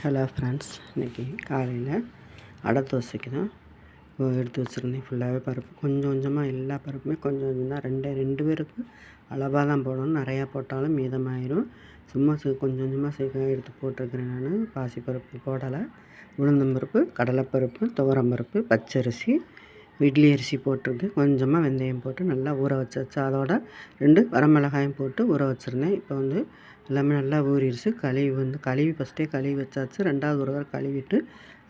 Hello friends இன்றைக்கி காலையில் அடை தோசைக்கு தான் எடுத்து வச்சுருந்தேன் ஃபுல்லாகவே பருப்பு. கொஞ்சம் கொஞ்சமாக எல்லா பருப்புமே கொஞ்சம் கொஞ்சம் தான். ரெண்டே ரெண்டு பேருக்கு அளவாக தான் போடணும். நிறையா போட்டாலும் மீதமாயிரும். சும்மா சே கொஞ்சம் கொஞ்சமாக சேர்க்க எடுத்து போட்டிருக்கிறேன் நான். பாசிப்பருப்பு போடலை. உளுந்தம்பருப்பு கடலைப்பருப்பு துவரம்பருப்பு பச்சரிசி இட்லி அரிசி போட்டிருக்கு. கொஞ்சமாக வெந்தயம் போட்டு நல்லா ஊற வச்சாச்சு. அதோட ரெண்டு வரமிளகாயும் போட்டு ஊற வச்சுருந்தேன். இப்போ வந்து எல்லாமே நல்லா ஊறிடுச்சு கழுவி வந்து கழுவி ஃபஸ்ட்டே கழுவி வச்சாச்சு. ரெண்டாவது ஒரு தடவை கழுவிட்டு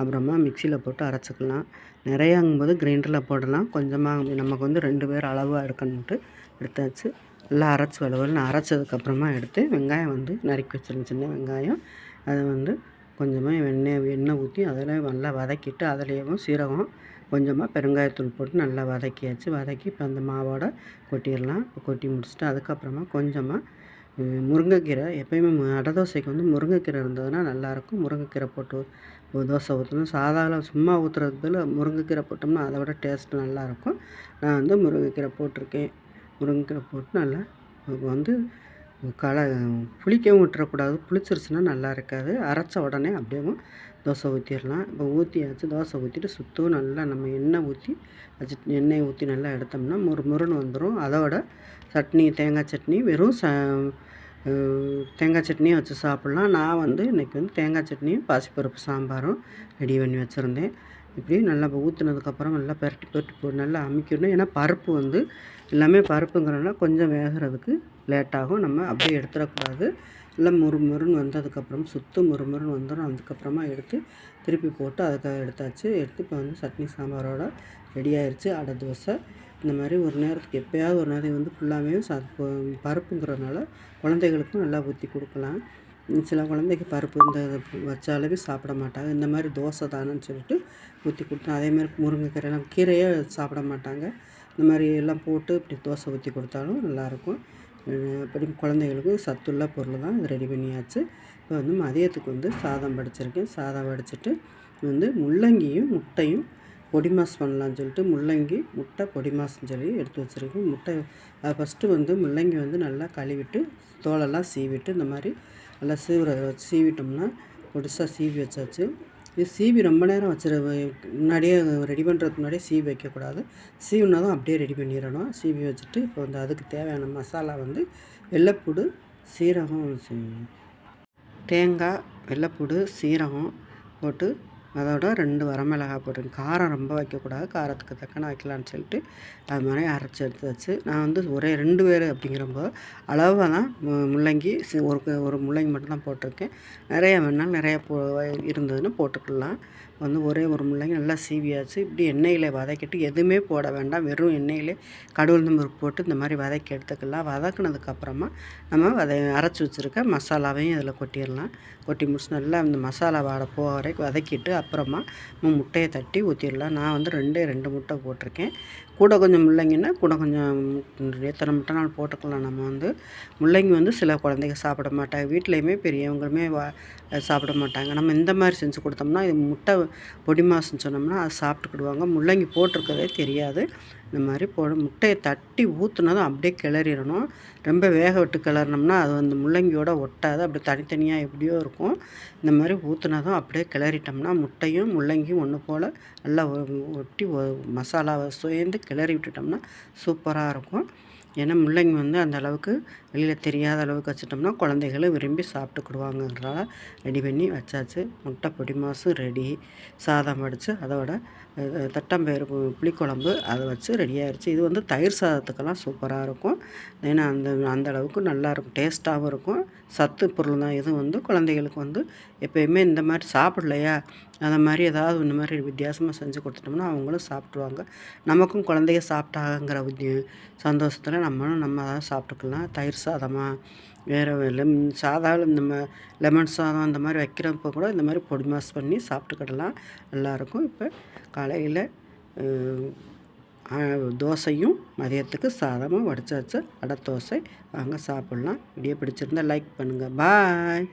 அப்புறமா மிக்சியில் போட்டு அரைச்சிக்கலாம். நிறையாங்கும்போது கிரைண்டரில் போடலாம். கொஞ்சமாக நமக்கு வந்து ரெண்டு பேர் அளவாக இருக்கணுன்ட்டு எடுத்தாச்சு. நல்லா அரைச்சி வளவல்னு அரைச்சதுக்கப்புறமா எடுத்து வெங்காயம் வந்து நறுக்கி வச்சிருந்தேன். சின்ன வெங்காயம். அதை வந்து கொஞ்சமாக எண்ணெய் எண்ணெய் ஊற்றி அதில் நல்லா வதக்கிட்டு அதுலேயும் சீரகம் கொஞ்சமாக பெருங்காயத்தூள் போட்டு நல்லா வதக்கியாச்சு. வதக்கி இப்போ அந்த மாவோட கொட்டிடலாம். இப்போ கொட்டி முடிச்சுட்டு அதுக்கப்புறமா கொஞ்சமாக முருங்கைக்கீரை. எப்போயுமே அடை தோசைக்கு வந்து முருங்கைக்கீரை இருந்ததுன்னா நல்லாயிருக்கும். முருங்கைக்கீரை போட்டு தோசை ஊற்றணும். சாதாவில் சும்மா ஊற்றுறதுக்கு பதில் முருங்கைக்கீரை போட்டோம்னா அதை விட டேஸ்ட் நல்லாயிருக்கும். நான் வந்து முருங்கைக்கீரை போட்டிருக்கேன். முருங்கைக்கீரை போட்டு நல்லா வந்து களை புளிக்கவும் விட்டுறக்கூடாது. புளிச்சிருச்சுன்னா நல்லா இருக்காது. அரைச்ச உடனே அப்படியே தோசை ஊற்றிடலாம் இப்போ ஊற்றியாச்சு தோசை ஊற்றிட்டு சுற்றும் நல்லா நம்ம எண்ணெய் ஊற்றி வச்சு எண்ணெயை ஊற்றி நல்லா எடுத்தோம்னா முறு முருன்னு வந்துடும் அதோட சட்னி தேங்காய் சட்னி வெறும் ச தேங்காய் சட்னியும் வச்சு சாப்பிட்லாம். நான் வந்து இன்றைக்கி வந்து தேங்காய் சட்னியும் பாசிப்பருப்பு சாம்பாரும் ரெடி பண்ணி வச்சுருந்தேன். இப்படியே நல்லா ஊற்றுனதுக்கப்புறம் நல்லா பரட்டி பரட்டி போட்டு நல்லா அமைக்கணும் ஏன்னா பருப்பு வந்து எல்லாமே பருப்புங்கிறனால கொஞ்சம் வேகிறதுக்கு லேட்டாகும். நம்ம அப்படியே எடுத்துடக்கூடாது நல்லா முறுமுறுன்னு வந்ததுக்கப்புறம் சுத்து முறுமுறுன்னு வந்துடும் அதுக்கப்புறமா எடுத்து திருப்பி போட்டு அதுக்காக எடுத்தாச்சு. எடுத்து இப்போ வந்து சட்னி சாம்பாரோட ரெடி ஆயிடுச்சு அடை தோசை. இந்த மாதிரி ஒரு நேரத்துக்கு எப்போயாவது ஒரு நேரம் வந்து ஃபுல்லாமே ச பருப்புங்கிறதுனால குழந்தைகளுக்கும் நல்லா ஊற்றி கொடுக்கலாம். சில குழந்தைக்கு பருப்பு இந்த வச்சாலுமே சாப்பிட மாட்டாங்க. இந்த மாதிரி தோசை தானேன்னு சொல்லிட்டு ஊற்றி கொடுத்தேன். அதேமாதிரி முருங்கைக்கீரைலாம் கீரையே சாப்பிட மாட்டாங்க. இந்த மாதிரி எல்லாம் போட்டு இப்படி தோசை ஊற்றி கொடுத்தாலும் நல்லாயிருக்கும். அப்படி குழந்தைகளுக்கும் சத்துள்ள பொருள் தான் இது ரெடி பண்ணியாச்சு. இப்போ வந்து மதியத்துக்கு வந்து சாதம் வடிச்சிருக்கேன். சாதம் படிச்சுட்டு வந்து முள்ளங்கியும் முட்டையும் பொடி மாஸ் பண்ணலான்னு சொல்லிட்டு முள்ளங்கி முட்டை பொடி மாஸ்ன்னு சொல்லி எடுத்து வச்சுருக்கேன். முட்டை ஃபஸ்ட்டு வந்து முள்ளங்கி வந்து நல்லா கழுவிட்டு தோலெல்லாம் சீவிட்டு இந்த மாதிரி நல்லா சீவுற சீவிட்டோம்னா பொடிசாக சீவி வச்சாச்சு. இது சீவி ரொம்ப நேரம் வச்சிட முன்னாடியே ரெடி பண்ணுறதுக்கு முன்னாடியே சீவி வைக்கக்கூடாது. சீவினா தான் அப்படியே ரெடி பண்ணிடணும். சீவி வச்சுட்டு இப்போ வந்து அதுக்கு தேவையான மசாலா வந்து வெள்ளைப்பூடு சீரகம் தேங்காய் வெள்ளைப்பூடு சீரகம் போட்டு அதோட ரெண்டு வரமிளகாய் போட்டு காரம் ரொம்ப வைக்கக்கூடாது. காரத்துக்கு தக்கன வைக்கலான்னு சொல்லிட்டு அது மாதிரி அரைச்சி எடுத்து வச்சு நான் வந்து ஒரே ரெண்டு பேர் அப்படிங்கிறப்போ அளவாக தான் முள்ளங்கி ஒரு ஒரு முள்ளங்கி மட்டும்தான் போட்டிருக்கேன். நிறைய வேணால் நிறைய போ இருந்ததுன்னு போட்டுக்கலாம். வந்து ஒரே ஒரு முள்ளங்கி நல்லா சீவியாச்சு. இப்படி எண்ணெயில் வதக்கிட்டு எதுவுமே போட வேண்டாம். வெறும் எண்ணெயிலே கடவுள் பருப்பு போட்டு இந்த மாதிரி வதக்கி எடுத்துக்கலாம். வதக்குனதுக்கப்புறமா நம்ம வதை அரைச்சி வச்சுருக்க மசாலாவையும் இதில் கொட்டிடலாம். கொட்டி முடிச்சு நல்லா இந்த மசாலா வாட போக வரைக்கும் வதக்கிட்டு அப்புறமா முட்டையை தட்டி ஊற்றிடலாம் நான் வந்து ரெண்டே ரெண்டு முட்டை போட்டிருக்கேன். கூட கொஞ்சம் முள்ளங்கின்னா கூட கொஞ்சம் எத்தனை நாள் போட்டுக்கலாம். நம்ம வந்து முள்ளங்கி வந்து சில குழந்தைங்க சாப்பிட மாட்டாங்க. வீட்லேயுமே பெரியவங்களுமே வா சாப்பிட மாட்டாங்க. நம்ம இந்த மாதிரி செஞ்சு கொடுத்தோம்னா இது முட்டை பொடி மாசுன்னு சொன்னோம்னா அதை சாப்பிட்டுக்கிடுவாங்க. முள்ளங்கி போட்டிருக்கதே தெரியாது. இந்த மாதிரி போட முட்டையை தட்டி ஊற்றுனதும் அப்படியே கிளறிடணும். ரொம்ப வேக விட்டு கிளறினோம்னா அது வந்து முள்ளங்கியோட ஒட்டாது. அப்படி தனித்தனியாக எப்படியோ இருக்கும். இந்த மாதிரி ஊற்றுனதும் அப்படியே கிளறிட்டோம்னா முட்டையும் முள்ளங்கியும் ஒன்று போல் நல்லா ஒட்டி மசாலாவை சுயந்து கிளறி விட்டுட்டோம்னா சூப்பராக இருக்கும். ஏன்னா முள்ளங்கி வந்து அந்த அளவுக்கு வெளியில் தெரியாத அளவுக்கு வச்சுட்டோம்னா குழந்தைகளும் விரும்பி சாப்பிட்டுக்கிடுவாங்கன்றதால ரெடி பண்ணி வச்சாச்சு. முட்டை பொடி மாசும் ரெடி. சாதம் வடித்து அதோட தட்டம்பயிறு புளிக்குழம்பு அதை வச்சு ரெடியாகிடுச்சு இது வந்து தயிர் சாதத்துக்கெல்லாம் சூப்பராக இருக்கும். ஏன்னா அந்த அந்த அளவுக்கு நல்லாயிருக்கும் டேஸ்ட்டாகவும் இருக்கும். சத்து பொருள் தான் இது வந்து குழந்தைகளுக்கு வந்து எப்போயுமே இந்த மாதிரி சாப்பிட்லையா? அதை மாதிரி ஏதாவது இந்த மாதிரி வித்தியாசமாக செஞ்சு கொடுத்துட்டோம்னா அவங்களும் சாப்பிட்ருவாங்க நமக்கும் குழந்தைய சாப்பிட்டாங்கிற சந்தோஷத்தில் நம்மளும் நம்ம தான் சாப்பிட்டுக்கலாம். தயிர் சாதமாக வேறு லெம் சாதாரண நம்ம லெமன் சாதம் அந்த மாதிரி வைக்கிறப்போ கூட இந்த மாதிரி பொடி மாஸ் பண்ணி சாப்பிட்டுக்கிடலாம். நல்லாயிருக்கும். இப்போ காலையில் தோசையும் மதியத்துக்கு சாதமும் வடிச்சாச்சு. அடை தோசை. வாங்க சாப்பிட்லாம். இப்படியே பிடிச்சிருந்தா லைக் பண்ணுங்கள் பாய்.